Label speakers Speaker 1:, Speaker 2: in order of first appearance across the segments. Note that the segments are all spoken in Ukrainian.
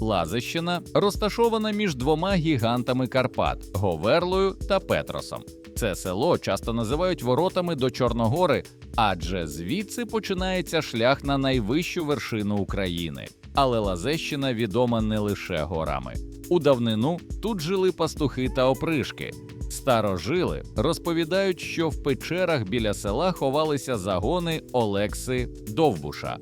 Speaker 1: Лазищина розташована між двома гігантами Карпат Говерлою та Петросом. Це село часто називають воротами до Чорногори, адже звідси починається шлях на найвищу вершину України. Але Лазещина відома не лише горами. У давнину тут жили пастухи та опришки. Старожили розповідають, що в печерах біля села ховалися загони Олекси Довбуша.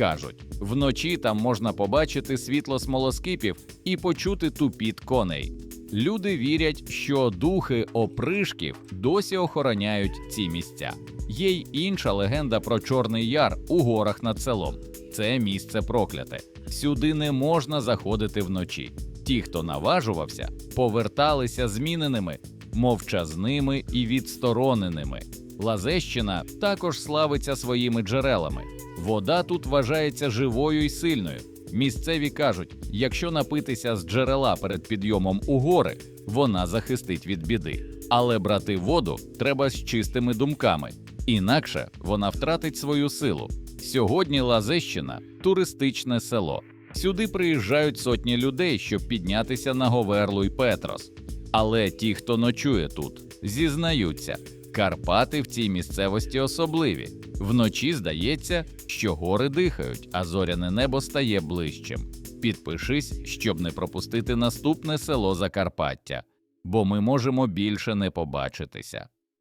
Speaker 1: Кажуть, вночі там можна побачити світло смолоскипів і почути тупіт коней. Люди вірять, що духи опришків досі охороняють ці місця. Є й інша легенда про Чорний Яр у горах над селом. Це місце прокляте. Сюди не можна заходити вночі. Ті, хто наважувався, поверталися зміненими, мовчазними і відстороненими. Лазещина також славиться своїми джерелами. Вода тут вважається живою і сильною. Місцеві кажуть, якщо напитися з джерела перед підйомом у гори, вона захистить від біди. Але брати воду треба з чистими думками, інакше вона втратить свою силу. Сьогодні Лазещина туристичне село. Сюди приїжджають сотні людей, щоб піднятися на Говерлу й Петрос. Але ті, хто ночує тут, зізнаються, Карпати в цій місцевості особливі. Вночі здається, що гори дихають, а зоряне небо стає ближчим. Підпишись, щоб не пропустити наступне село Закарпаття, бо ми можемо більше не побачитися.